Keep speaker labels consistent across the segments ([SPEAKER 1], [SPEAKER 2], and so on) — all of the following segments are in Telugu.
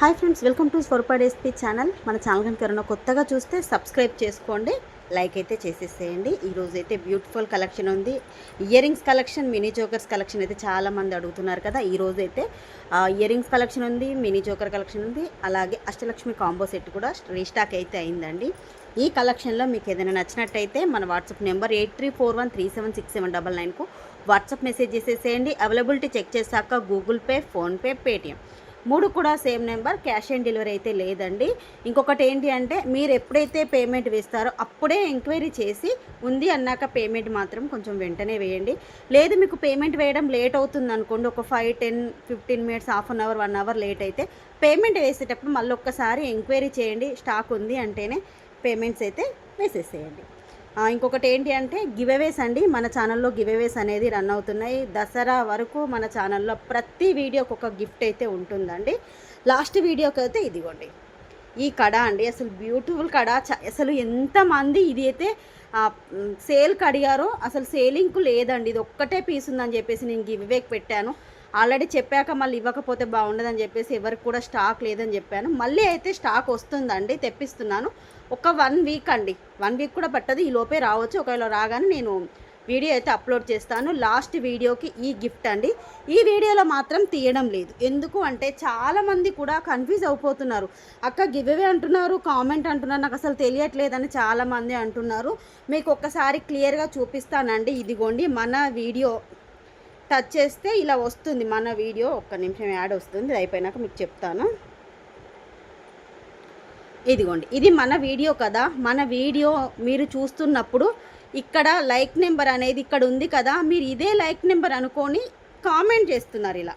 [SPEAKER 1] Hi friends welcome to Swarupa SP channel. మన ఛానల్ కనుక ఎవరైనా కొత్తగా చూస్తే సబ్స్క్రైబ్ చేసుకోండి. లైక్ అయితే చేసేసేయండి. ఈరోజు అయితే బ్యూటిఫుల్ కలెక్షన్ ఉంది. Earrings collection mini chokers collection అయితే చాలా మంది అడుగుతున్నారు కదా. ఈరోజు అయితే ఇయర్ రింగ్స్ కలెక్షన్ ఉంది మినీ జోకర్ కలెక్షన్ ఉంది. అలాగే అష్టలక్ష్మి కాంబో సెట్ కూడా రీస్టాక్ అయితే అయిందండి. ఈ కలెక్షన్లో మీకు ఏదైనా నచ్చినట్టయితే మన WhatsApp number eight three four one three seven six seven double నైన్కు WhatsApp message చేసేసేయండి. అవైలబిలిటీ చెక్ చేశాక గూగుల్ పే ఫోన్పే పేటిఎం. మూడు కూడా same number cash on delivery అయితే లేదండి. ఇంకొకటి ఏంటి అంటే మీరు ఎప్పుడైతే పేమెంట్ వేస్తారో అప్పుడే ఎంక్వైరీ చేసి ఉంది అన్నాక పేమెంట్ మాత్రం కొంచెం వెంటనే వేయండి. లేదు మీకు పేమెంట్ వేయడం లేట్ అవుతుంది అనుకోండి ఒక five ten fifteen minutes half an hour one hour late అయితే పేమెంట్ వేసేటప్పుడు మళ్ళీ ఒక్కసారి ఎంక్వైరీ చేయండి. స్టాక్ ఉంది అంటేనే పేమెంట్స్ అయితే వేసేసేయండి. ఇంకొకటి ఏంటి అంటే గివేవేస్ అండి. మన ఛానల్లో గివేవేస్ అనేది రన్ అవుతున్నాయి. దసరా వరకు మన ఛానల్లో ప్రతి వీడియోకి ఒక గిఫ్ట్ అయితే ఉంటుందండి. లాస్ట్ వీడియోకి అయితే ఇదిగోండి. ఈ కడ అండి. అసలు బ్యూటిఫుల్ కడ. చ- అసలు ఎంతమంది ఇది అయితే సేల్కి అడిగారో అసలు సేలింగ్కు లేదండి. ఇది ఒక్కటే పీస్ ఉందని చెప్పేసి నేను గివ్వేకి పెట్టాను. ఆల్రెడీ చెప్పాక మళ్ళీ ఇవ్వకపోతే బాగుండదని చెప్పేసి ఎవరికి కూడా స్టాక్ లేదని చెప్పాను. మళ్ళీ అయితే స్టాక్ వస్తుందండి. తెప్పిస్తున్నాను. ఒక వన్ వీక్ అండి. వన్ వీక్ కూడా పట్టదు. ఈ లోపే రావచ్చు. ఒకవేళ రాగానే నేను వీడియో అయితే అప్లోడ్ చేస్తాను. లాస్ట్ వీడియోకి ఈ గిఫ్ట్ అండి. ఈ వీడియోలో మాత్రం తీయడం లేదు. ఎందుకు అంటే చాలామంది కూడా కన్ఫ్యూజ్ అయిపోతున్నారు. అక్క గివ్వే అంటున్నారు. కామెంట్ అంటున్నారు. నాకు అసలు తెలియట్లేదని చాలామంది అంటున్నారు. మీకు ఒక్కసారి క్లియర్గా చూపిస్తానండి. ఇదిగోండి మన వీడియో టచ్ చేస్తే ఇలా వస్తుంది. మన వీడియో ఒక్క నిమిషం యాడ్ వస్తుంది. అయిపోయినాక మీకు చెప్తాను. ఇదిగోండి. ఇది మన వీడియో కదా. మన వీడియో మీరు చూస్తున్నప్పుడు ఇక్కడ లైక్ నెంబర్ అనేది ఇక్కడ ఉంది కదా. మీరు ఇదే లైక్ నెంబర్ అనుకొని కామెంట్ చేస్తున్నారు ఇలా.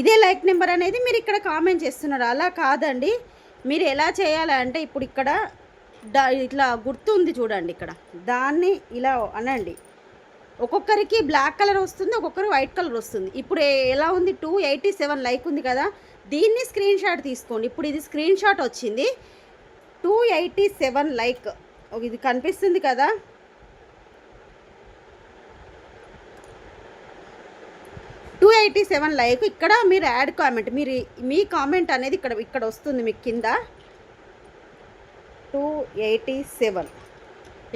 [SPEAKER 1] ఇదే లైక్ నెంబర్ అనేది మీరు ఇక్కడ కామెంట్ చేస్తున్నారు. అలా కాదండి. మీరు ఎలా చేయాలంటే ఇప్పుడు ఇక్కడ ఇట్లా గుర్తు ఉంది చూడండి ఇక్కడ. దాన్ని ఇలా అనండి. ఒక్కొక్కరికి బ్లాక్ కలర్ వస్తుంది ఒక్కొక్కరు వైట్ కలర్ వస్తుంది. ఇప్పుడు ఎలా ఉంది? టూ ఎయిటీ సెవెన్ లైక్ ఉంది కదా. దీన్ని స్క్రీన్ షాట్ తీసుకోండి. ఇప్పుడు ఇది స్క్రీన్ షాట్ వచ్చింది. టూ ఎయిటీ సెవెన్ లైక్ ఇది కనిపిస్తుంది కదా. టూ ఎయిటీ సెవెన్ లైక్ ఇక్కడ మీరు యాడ్ కామెంట్ మీరు మీ కామెంట్ అనేది ఇక్కడ ఇక్కడ వస్తుంది మీకు కింద. టూ ఎయిటీ సెవెన్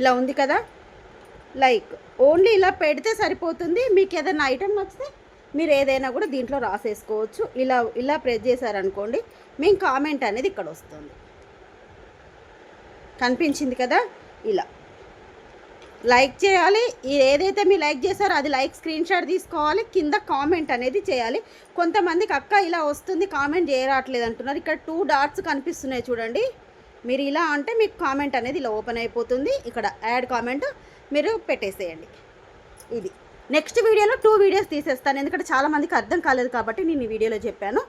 [SPEAKER 1] ఇలా ఉంది కదా. లైక్ ఓన్లీ ఇలా పెడితే సరిపోతుంది. మీకు ఏదైనా ఐటెం నచ్చితే మీరు ఏదైనా కూడా దీంట్లో రాసేసుకోవచ్చు. ఇలా ఇలా ప్రెస్ చేశారనుకోండి మేము కామెంట్ అనేది ఇక్కడ వస్తుంది. కనిపించింది కదా? ఇలా. లైక్ చేయాలి. ఏదైతే మీరు లైక్ చేశారో అది లైక్ స్క్రీన్ షాట్ తీసుకోవాలి. కింద కామెంట్ అనేది చేయాలి. కొంతమందికి అక్క ఇలా వస్తుంది కామెంట్ చేయరాట్లేదు అంటున్నారు. ఇక్కడ టూ డాట్స్ కనిపిస్తున్నాయి చూడండి. మీరు ఇలా అంటే మీకు కామెంట్ అనేది ఇలా ఓపెన్ అయిపోతుంది. ఇక్కడ యాడ్ కామెంట్ మీరు పెట్టేసేయండి. ఇది. నెక్స్ట్ వీడియోలో టూ వీడియోస్ తీసేస్తాను. ఎందుకంటే చాలామందికి అర్థం కాలేదు కాబట్టి నేను ఈ వీడియోలో చెప్పాను.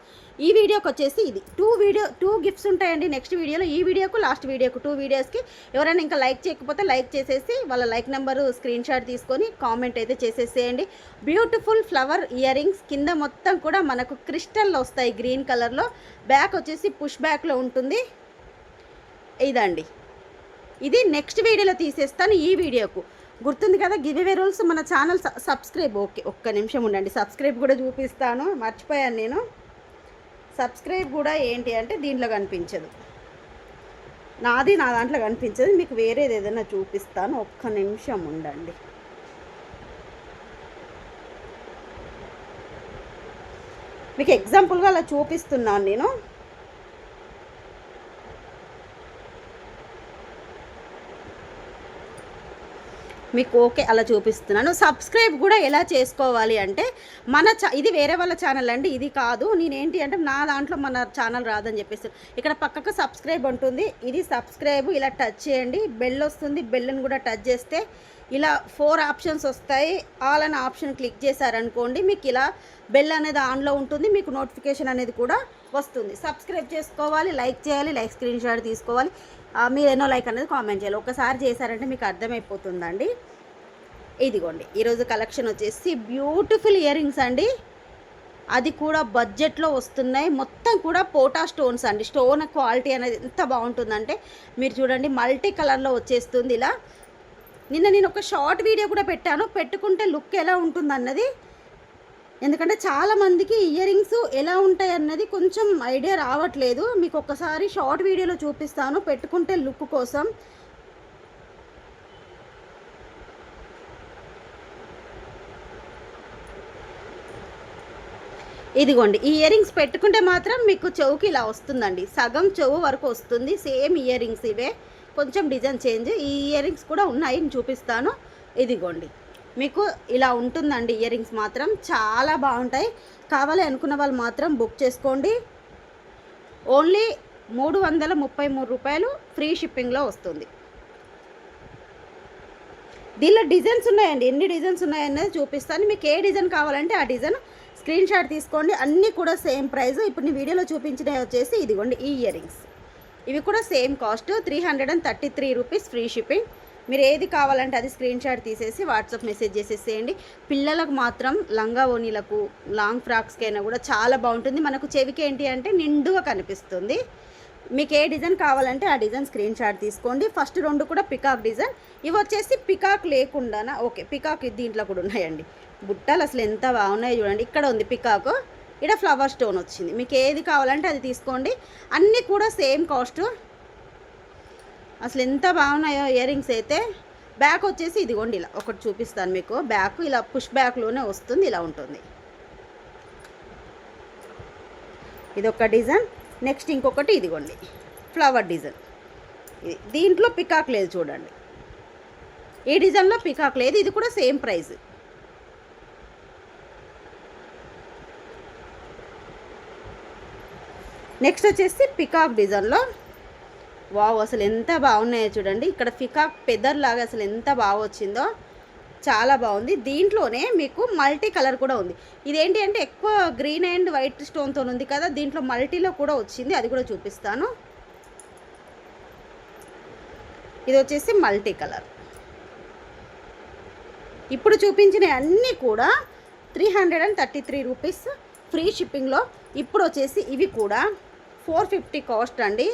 [SPEAKER 1] ఈ వీడియోకి వచ్చేసి ఇది. టూ వీడియో టూ గిఫ్ట్స్ ఉంటాయండి నెక్స్ట్ వీడియోలో. ఈ వీడియోకు లాస్ట్ వీడియోకు టూ వీడియోస్కి ఎవరైనా ఇంకా లైక్ చేయకపోతే లైక్ చేసేసి వాళ్ళ లైక్ నెంబరు స్క్రీన్ షాట్ తీసుకొని కామెంట్ అయితే చేసేసేయండి. బ్యూటిఫుల్ ఫ్లవర్ ఇయర్ రింగ్స్ కింద మొత్తం కూడా మనకు క్రిస్టల్ వస్తాయి గ్రీన్ కలర్లో బ్యాక్ వచ్చేసి పుష్ బ్యాక్లో ఉంటుంది. ఇదండి. ఇది నెక్స్ట్ వీడియోలో తీసేస్తాను ఈ వీడియోకు. గుర్తుంది కదా గివ్ అవే రూల్స్ మన ఛానల్ సబ్స్క్రైబ్. ఓకే ఒక్క నిమిషం ఉండండి. సబ్స్క్రైబ్ కూడా చూపిస్తాను. మర్చిపోయాను నేను. సబ్స్క్రైబ్ కూడా ఏంటి అంటే దీంట్లో కనిపించదు. నాది నా దాంట్లో కనిపించదు. మీకు వేరేది ఏదైనా చూపిస్తాను. ఒక్క నిమిషం ఉండండి. మీకు ఎగ్జాంపుల్గా అలా చూపిస్తున్నాను నేను. మీకు ఓకే అలా చూపిస్తున్నాను. సబ్స్క్రైబ్ కూడా ఎలా చేసుకోవాలి అంటే మన ఇది వేరే వాళ్ళ ఛానల్ అండి ఇది కాదు. నేనేంటి అంటే నా దాంట్లో మన ఛానల్ రాదని చెప్పేసి. ఇక్కడ పక్కకు సబ్స్క్రైబ్ ఉంటుంది. ఇది సబ్స్క్రైబ్ ఇలా టచ్ చేయండి. బెల్ వస్తుంది బెల్ని కూడా టచ్ చేస్తే ఇలా ఫోర్ ఆప్షన్స్ వస్తాయి. ఆల్ అనే ఆప్షన్ క్లిక్ చేశారనుకోండి మీకు ఇలా బెల్ అనేది ఆన్లో ఉంటుంది. మీకు నోటిఫికేషన్ అనేది కూడా వస్తుంది. సబ్స్క్రైబ్ చేసుకోవాలి లైక్ చేయాలి లైక్ స్క్రీన్ షాట్ తీసుకోవాలి. మీరు ఎన్నో లైక్ అనేది కామెంట్ చేయాలి. ఒకసారి చేశారంటే మీకు అర్థమైపోతుందండి. ఇదిగోండి ఈరోజు కలెక్షన్ వచ్చేసి బ్యూటిఫుల్ ఇయర్ రింగ్స్ అండి. అది కూడా బడ్జెట్లో వస్తున్నాయి. మొత్తం కూడా పోటా స్టోన్స్ అండి. స్టోన్ క్వాలిటీ అనేది ఎంత బాగుంటుందంటే మీరు చూడండి మల్టీ కలర్లో వచ్చేస్తుంది ఇలా. నిన్న నేను ఒక షార్ట్ వీడియో కూడా పెట్టాను. పెట్టుకుంటే లుక్ ఎలా ఉంటుంది అన్నది ఎందుకంటే చాలామందికి ఇయర్ రింగ్స్ ఎలా ఉంటాయి అన్నది కొంచెం ఐడియా రావట్లేదు. మీకు ఒక్కసారి షార్ట్ వీడియోలో చూపిస్తాను. పెట్టుకుంటే లుక్ కోసం. ఇదిగోండి ఈ ఇయర్ రింగ్స్ పెట్టుకుంటే మాత్రం మీకు చెవుకి ఇలా వస్తుందండి. సగం చెవు వరకు వస్తుంది. సేమ్ ఇయర్ రింగ్స్ ఇవే. కొంచెం డిజైన్ చేంజ్. ఈ ఇయర్ రింగ్స్ కూడా ఉన్నాయి. చూపిస్తాను. ఇదిగోండి. మీకు ఇలా ఉంటుందండి ఇయర్ రింగ్స్ మాత్రం. చాలా బాగుంటాయి. కావాలి అనుకున్న వాళ్ళు మాత్రం బుక్ చేసుకోండి. ఓన్లీ మూడు వందల ముప్పై మూడు రూపాయలు ఫ్రీ షిప్పింగ్లో వస్తుంది. దీనిలో డిజైన్స్ ఉన్నాయండి. ఎన్ని డిజైన్స్ ఉన్నాయనేది చూపిస్తాను. మీకు ఏ డిజైన్ కావాలంటే ఆ డిజైన్ స్క్రీన్ షాట్ తీసుకోండి. అన్నీ కూడా సేమ్ ప్రైస్. ఇప్పుడు నేను వీడియోలో చూపించినవి వచ్చేసి ఇదిగోండి ఈ ఇయర్ రింగ్స్. ఇవి కూడా same cost three hundred and thirty three rupees free shipping. మీరు ఏది కావాలంటే అది స్క్రీన్ షాట్ తీసేసి వాట్సాప్ మెసేజ్ చేసేసేయండి. పిల్లలకు మాత్రం లంగా ఓనీలకు లాంగ్ ఫ్రాక్స్కి అయినా కూడా చాలా బాగుంటుంది. మనకు చెవికి ఏంటి అంటే నిండుగా కనిపిస్తుంది. మీకు ఏ డిజైన్ కావాలంటే ఆ డిజైన్ స్క్రీన్ షాట్ తీసుకోండి. ఫస్ట్ రెండు కూడా పికాక్ డిజైన్ ఇవి వచ్చేసి పికాక్ లేకుండానా? ఓకే పికాక్ దీంట్లో కూడా ఉన్నాయండి. బుట్టలు అసలు ఎంత బాగున్నాయో చూడండి. ఇక్కడ ఉంది పికాక్ ఇక్కడ ఫ్లవర్ స్టోన్ వచ్చింది. మీకు ఏది కావాలంటే అది తీసుకోండి. అన్నీ కూడా సేమ్ కాస్ట్ అసలు ఎంత బాగున్నాయో ఇయర్ రింగ్స్ అయితే బ్యాక్ వచ్చేసి ఇదిగోండి ఇలా. ఒకటి చూపిస్తాను మీకు. బ్యాక్ ఇలా పుష్ బ్యాక్లోనే వస్తుంది ఇలా ఉంటుంది. ఇది ఒక డిజైన్ నెక్స్ట్ ఇంకొకటి ఇదిగోండి. ఫ్లవర్ డిజైన్ ఇది దీంట్లో పికాక్ లేదు చూడండి. ఈ డిజైన్లో పికాక్ లేదు ఇది కూడా సేమ్ ప్రైస్ నెక్స్ట్ వచ్చేసి పికాక్ డిజైన్లో వావ్ అసలు ఎంత బాగున్నాయో చూడండి. ఇక్కడ ఫికా పెదర్ లాగా అసలు ఎంత బాగా వచ్చిందో చాలా బాగుంది. దీంట్లోనే మీకు మల్టీ కలర్ కూడా ఉంది. ఇదేంటి అంటే ఎక్కువ గ్రీన్ అండ్ వైట్ స్టోన్తో ఉంది కదా దీంట్లో మల్టీలో కూడా వచ్చింది. అది కూడా చూపిస్తాను. ఇది వచ్చేసి మల్టీ కలర్. ఇప్పుడు చూపించిన అన్నీ కూడా three hundred and thirty three rupees free షిప్పింగ్లో. ఇప్పుడు వచ్చేసి ఇవి కూడా ఫోర్ ఫిఫ్టీ కాస్ట్ అండి.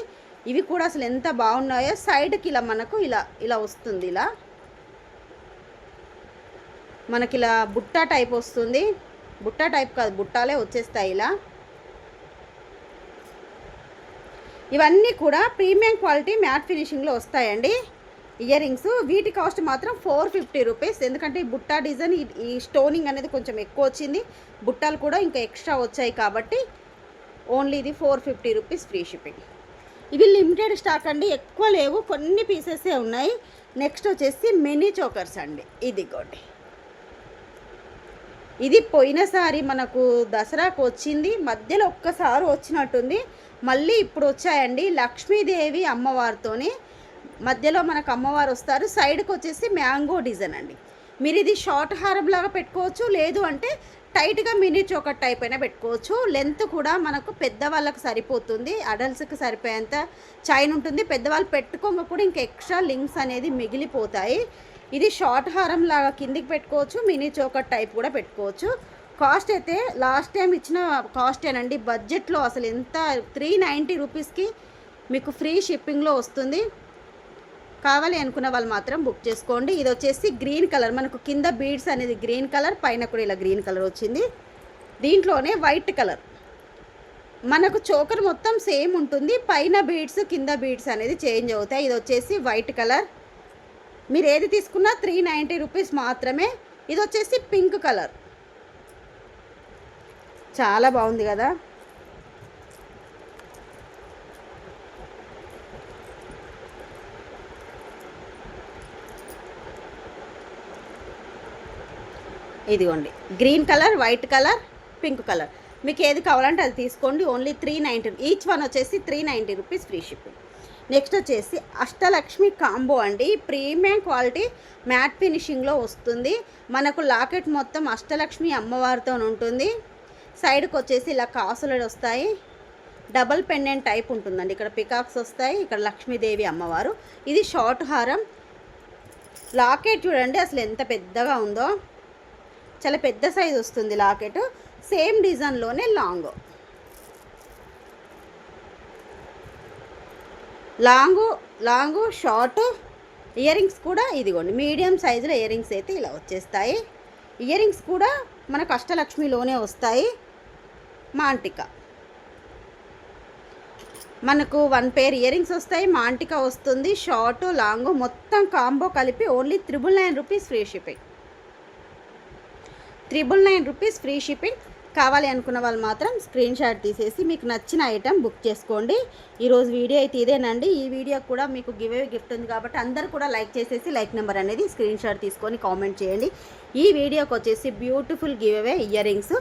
[SPEAKER 1] ఇవి కూడా అసలు ఎంత బాగున్నాయో సైడ్కి ఇలా మనకు ఇలా ఇలా వస్తుంది ఇలా. మనకి ఇలా బుట్ట టైప్ వస్తుంది. బుట్ట టైప్ కాదు బుట్టాలే వచ్చేస్తాయి ఇలా. ఇవన్నీ కూడా ప్రీమియం క్వాలిటీ మ్యాట్ ఫినిషింగ్లో వస్తాయండి. ఇయర్ రింగ్స్ వీటి కాస్ట్ మాత్రం ఫోర్ ఫిఫ్టీ రూపీస్. ఎందుకంటే ఈ బుట్టా డిజైన్ ఈ- ఈ స్టోనింగ్ అనేది కొంచెం ఎక్కువ వచ్చింది. బుట్టాలు కూడా ఇంకా ఎక్స్ట్రా వచ్చాయి కాబట్టి ఓన్లీ ఇది four fifty rupees free shipping. ఇవి లిమిటెడ్ స్టాక్ అండి. ఎక్కువ లేవు. కొన్ని పీసెసే ఉన్నాయి. నెక్స్ట్ వచ్చేసి మినీ చోకర్స్ అండి. ఇదిగోండి. ఇది పోయినసారి మనకు దసరాకు వచ్చింది. మధ్యలో ఒక్కసారి వచ్చినట్టుంది. మళ్ళీ ఇప్పుడు వచ్చాయండి లక్ష్మీదేవి అమ్మవారితోని. మధ్యలో మనకు అమ్మవారు వస్తారు. సైడ్కి వచ్చేసి మ్యాంగో డిజైన్ అండి. మీరు ఇది షార్ట్ హారం లాగా పెట్టుకోవచ్చు. లేదు అంటే టైట్గా మినీ చోకట్ టైప్ అయినా పెట్టుకోవచ్చు. లెంత్ కూడా మనకు పెద్దవాళ్ళకి సరిపోతుంది. అడల్ట్స్కి సరిపోయేంత చైన్ ఉంటుంది. పెద్దవాళ్ళు పెట్టుకోక కూడా ఇంకా ఎక్స్ట్రా లింక్స్ అనేది మిగిలిపోతాయి. ఇది షార్ట్ హారం లాగా కిందికి పెట్టుకోవచ్చు. మినీ చోకట్ టైప్ కూడా పెట్టుకోవచ్చు. కాస్ట్ అయితే లాస్ట్ టైం ఇచ్చిన కాస్టేనండి బడ్జెట్లో అసలు ఎంత? త్రీ నైంటీ రూపీస్కి మీకు ఫ్రీ షిప్పింగ్లో వస్తుంది. కావాలి అనుకున్న వాళ్ళు మాత్రం బుక్ చేసుకోండి. ఇది వచ్చేసి గ్రీన్ కలర్. మనకు కింద బీడ్స్ అనేది గ్రీన్ కలర్ పైన కూడా ఇలా గ్రీన్ కలర్ వచ్చింది. దీంట్లోనే వైట్ కలర్. మనకు చోకర్ మొత్తం సేమ్ ఉంటుంది. పైన బీడ్స్ కింద బీడ్స్ అనేది చేంజ్ అవుతాయి. ఇది వచ్చేసి వైట్ కలర్. మీరు ఏది తీసుకున్నా త్రీ నైంటీ రూపీస్ మాత్రమే. ఇది వచ్చేసి పింక్ కలర్. చాలా బాగుంది కదా. ఇదిగోండి. Green colour white colour pink colour. మీకు ఏది కావాలంటే అది తీసుకోండి. Only three ninety each one వచ్చేసి three ninety rupees free shipping next వచ్చేసి అష్టలక్ష్మి కాంబో అండి. ప్రీమియం క్వాలిటీ మ్యాట్ ఫినిషింగ్లో వస్తుంది. మనకు లాకెట్ మొత్తం అష్టలక్ష్మి అమ్మవారితో ఉంటుంది. సైడ్కి వచ్చేసి ఇలా కాసులు వస్తాయి. డబల్ పెండెంట్ టైప్ ఉంటుందండి. ఇక్కడ పికాక్స్ వస్తాయి ఇక్కడ లక్ష్మీదేవి అమ్మవారు. ఇది షార్ట్ హారం. లాకెట్ చూడండి అసలు ఎంత పెద్దగా ఉందో. చాలా పెద్ద సైజ్ వస్తుంది locket. Same డిజైన్లోనే long. Long long short earrings కూడా ఇదిగోండి. మీడియం సైజులో ఇయర్ రింగ్స్ అయితే ఇలా వచ్చేస్తాయి. ఇయర్ రింగ్స్ కూడా మనకు అష్టలక్ష్మిలోనే వస్తాయి. మాంటిక. మనకు వన్ పేర్ ఇయర్ రింగ్స్ వస్తాయి. మాంటిక వస్తుంది. షార్ట్ లాంగ్ మొత్తం కాంబో కలిపి only triple nine rupees free shipping. Triple nine rupees free shipping కావాలి అనుకున్న వాళ్ళు మాత్రం స్క్రీన్ షాట్ తీసేసి మీకు నచ్చిన ఐటెం బుక్ చేసుకోండి. ఈరోజు వీడియో అయితే ఇదేనండి. ఈ వీడియో కూడా మీకు గివ్ అవే గిఫ్ట్ ఉంది కాబట్టి అందరూ కూడా లైక్ చేసేసి లైక్ నెంబర్ అనేది స్క్రీన్ షాట్ తీసుకొని కామెంట్ చేయండి. ఈ వీడియోకి వచ్చేసి beautiful giveaway earrings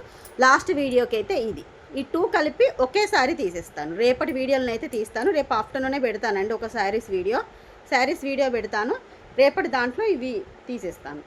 [SPEAKER 1] last వీడియోకి అయితే ఇది. ఈ టూ కలిపి ఒకేసారి తీసేస్తాను. రేపటి వీడియోలను అయితే తీస్తాను. రేపు ఆఫ్టర్నూనే పెడతానండి ఒక శారీస్ వీడియో. శారీస్ వీడియో పెడతాను. రేపటి దాంట్లో ఇవి తీసేస్తాను.